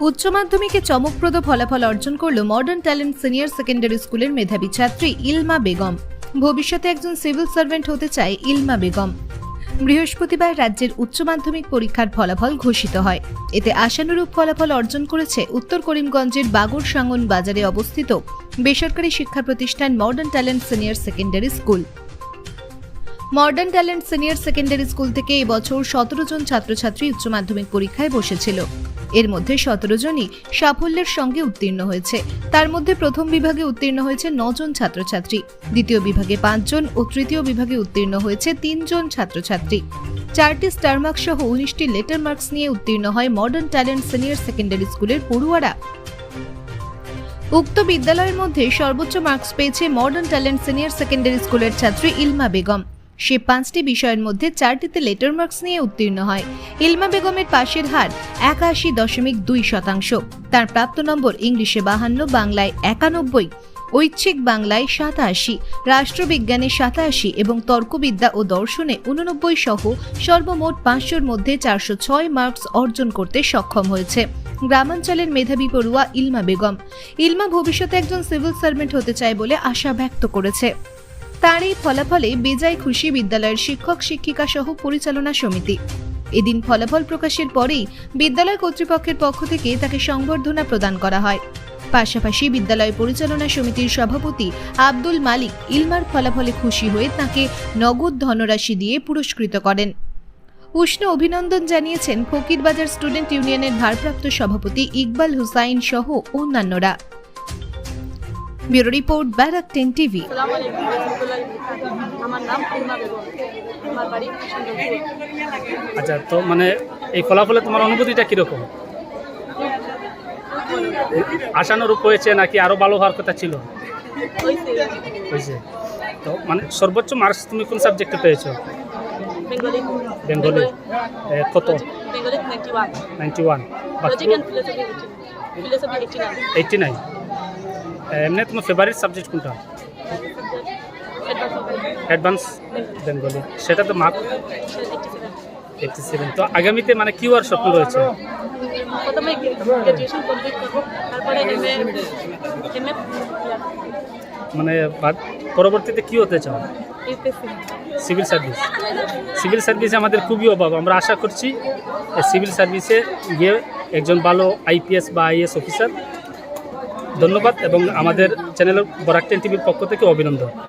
উচ্চ মাধ্যমিকে চমকপ্রদ ফলাফল অর্জন করল মডার্ন ট্যালেন্ট সিনিয়র সেকেন্ডারি স্কুলের মেধাবী ছাত্রী ইলমা বেগম। ভবিষ্যতে একজন সিভিল সার্ভেন্ট হতে চায় ইলমা বেগম। বৃহস্পতিবার রাজ্যের উচ্চ মাধ্যমিক পরীক্ষার ফলাফল ঘোষিত হয়। এতে আশানুরূপ ফলাফল অর্জন করেছে উত্তর করিমগঞ্জের বাগর সাঙ্গন বাজারে অবস্থিত বেসরকারি শিক্ষা প্রতিষ্ঠান modern talent senior secondary school modern talent senior secondary school থেকে এবছর সতেরো জন ছাত্রছাত্রী উচ্চ মাধ্যমিক পরীক্ষায় বসেছিল। এর মধ্যে সতেরো জনই সাফল্যের সঙ্গে উত্তীর্ণ হয়েছে। তার মধ্যে প্রথম বিভাগে উত্তীর্ণ হয়েছে নজন ছাত্রছাত্রী। দ্বিতীয় বিভাগে পাঁচজন ও তৃতীয় বিভাগে উত্তীর্ণ হয়েছে তিনজন ছাত্রছাত্রী। চারটি স্টার মার্কস সহ উনিশটি লেটার মার্কস নিয়ে উত্তীর্ণ হয় মডার্ন ট্যালেন্ট সিনিয়র সেকেন্ডারি স্কুলের পড়ুয়ারা। উক্ত বিদ্যালয়ের মধ্যে সর্বোচ্চ মার্কস পেয়েছে মডার্ন ট্যালেন্ট সিনিয়র সেকেন্ডারি স্কুলের ছাত্রী ইলমা বেগম। সে পাঁচটি বিষয়ের মধ্যে চারটিতে লেটার মার্কস নিয়ে উত্তীর্ণ হয়। ইলমা বেগমের পাশের হার একাশি দশমিক দুই শতাংশ। তার প্রাপ্ত নম্বর ইংলিশে বাহান্ন, বাংলায় একানব্বই, ঐচ্ছিক বাংলায় সাতাশি, রাষ্ট্রবিজ্ঞানে সাতাশি এবং তর্কবিদ্যা ও দর্শনে উননব্বই সহ সর্বমোট পাঁচশোর মধ্যে চারশো ছয় মার্কস অর্জন করতে সক্ষম হয়েছে। গ্রামাঞ্চলের মেধাবী পড়ুয়া ইলমা বেগম। ইলমা ভবিষ্যতে একজন সিভিল সার্ভেন্ট হতে চায় বলে আশা ব্যক্ত করেছে। তার এই ফলাফলে বেজায় খুশি বিদ্যালয়ের শিক্ষক শিক্ষিকা সহ পরিচালনা সমিতি। এদিন ফলাফল প্রকাশের পরেই বিদ্যালয় কর্তৃপক্ষের পক্ষ থেকে তাকে সংবর্ধনা প্রদান করা হয়। পাশাপাশি বিদ্যালয় পরিচালনা সমিতির সভাপতি আব্দুল মালিক ইলমার ফলাফলে খুশি হয়ে তাকে নগদ ধনরাশি দিয়ে পুরস্কৃত করেন। উষ্ণ অভিনন্দন জানিয়েছেন ফকিরবাজার স্টুডেন্ট ইউনিয়নের ভারপ্রাপ্ত সভাপতি ইকবাল হুসাইন সহ অন্যান্যরা। Bureau report Barak ten TV. সালাম আলাইকুম রহমতুল্লাহ আমার নাম পূর্ণা বেগম। আমার বাড়ি আচ্ছা তো মানে এই ফলাফলে তোমার অনুভূতিটা কীরকম? আশানুরূপ হয়েছে নাকি আরও ভালো হওয়ার কথা ছিল? হয়েছে। হয়েছে। তো মানে সর্বোচ্চ মার্কস তুমি কোন সাবজেক্টে পেয়েছ? বেঙ্গলি। কত? Ninety one eighty eighty nine এমনি তোমার ফেভারিট সাবজেক্ট কোনটা? অ্যাডভান্স বেঙ্গলি সেটা তো মার্ক এইটটি সেভেন তো আগামীতে মানে কি হওয়ার স্বপ্ন রয়েছে? প্রথমে গ্রাজুয়েশন কমপ্লিট করব তারপরে এম এ মানে পরবর্তীতে কি হতে চাও? সিভিল সার্ভিস সিভিল সার্ভিসে আমাদের খুবই অভাব। আমরা আশা করছি সিভিল সার্ভিসে গিয়ে একজন ভালো আইপিএস বা আইএস অফিসার ধন্যবাদ এবং আমাদের চ্যানেল বরাক টিভির পক্ষ থেকে অভিনন্দন।